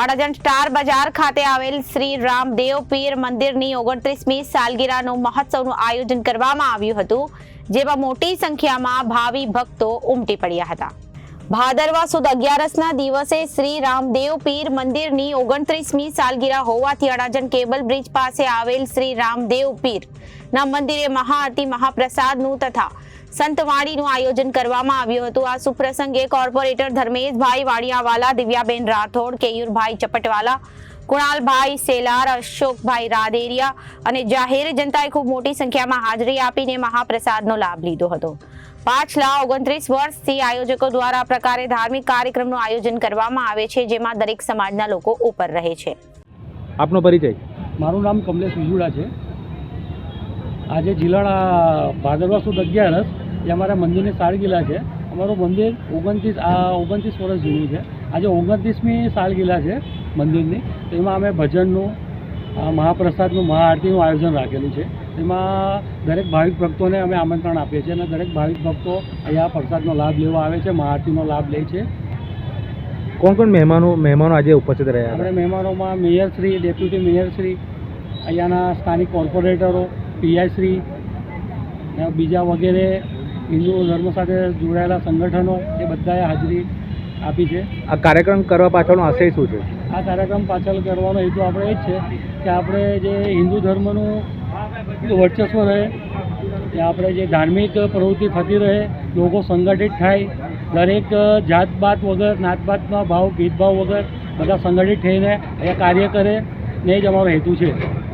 Adajan star બજાર ખાતે આવેલ શ્રી રામદેવ પીર મંદિરની ઓગણત્રીસમી સાલગીરાનું મહોત્સવનું આયોજન કરવામાં આવ્યું હતું, જેમાં મોટી સંખ્યામાં ભાવિ ભક્તો ઉમટી પડ્યા હતા. ભાદરવા સુદ અગિયારસના દિવસે શ્રી રામદેવ પીર મંદિરની ઓગણત્રીસમી સાલગીરા હોવાથી અડાજણ કેબલ બ્રિજ પાસે આવેલ શ્રી રામદેવ પીર ના મંદિરે મહાઆરતી, મહાપ્રસાદનું તથા સંતવાણીનું આયોજન કરવામાં આવ્યું હતું. આ સુપ્રસંગે કોર્પોરેટર ધર્મેશભાઈ વાડિયાવાલા દિવ્યાબેન રાઠોડ કેયુરભાઈ ચપટવાલા કુણાલભાઈ સેલાર અશોકભાઈ રાદેરિયા અને જાહેર જનતાએ ખૂબ મોટી સંખ્યામાં હાજરી આપીને મહાપ્રસાદનો લાભ લીધો હતો. પાછલા ઓગણત્રીસ વર્ષથી આયોજકો દ્વારા પ્રકારે ધાર્મિક કાર્યક્રમનું આયોજન કરવામાં આવે છે જેમાં દરેક સમાજના લોકો ઉપર રહે છે. આપનો પરિચય? મારું નામ કમલેશ વિજુડા છે. આજે જિલ્લાના ભાદરવા સુદ અગિયારસ એ અમારા મંદિરની સાળગીલા છે. અમારું મંદિર ઓગણત્રીસ આ ઓગણત્રીસ વર્ષ જૂનું છે. આજે ઓગણત્રીસમી સાળગીલા છે મંદિરની. તો એમાં અમે ભજનનું મહાપ્રસાદનું મહાઆરતીનું આયોજન રાખેલું છે. એમાં દરેક ભાવિક ભક્તોને અમે આમંત્રણ આપીએ છીએ અને દરેક ભાવિક ભક્તો અહીંયા પ્રસાદનો લાભ લેવા આવે છે મહાઆરતીનો લાભ લે છે. કોણ કોણ મહેમાનો મહેમાનો આજે ઉપસ્થિત રહ્યા આપણે મહેમાનોમાં મેયરશ્રી ડેપ્યુટી મેયરશ્રી અહીંયાના સ્થાનિક કોર્પોરેટરો પીઆઈશ્રી બીજા વગેરે હિન્દુ ધર્મ સાથે જોડાયેલા સંગઠનો એ બધાએ હાજરી આપી છે. આ કાર્યક્રમ કરવા પાછળનો આશય શું છે? આ કાર્યક્રમ પાછળ કરવાનો હેતુ આપણે એ જ છે કે આપણે જે હિન્દુ ધર્મનું વર્ચસ્વ રહે કે આપણે જે ધાર્મિક પ્રવૃત્તિ થતી રહે લોકો સંગઠિત થાય દરેક જાતબાત વગર નાતબાતના ભાવ ભેદભાવ વગર બધા સંગઠિત થઈને એ કાર્ય કરે ને જ અમારો હેતુ છે.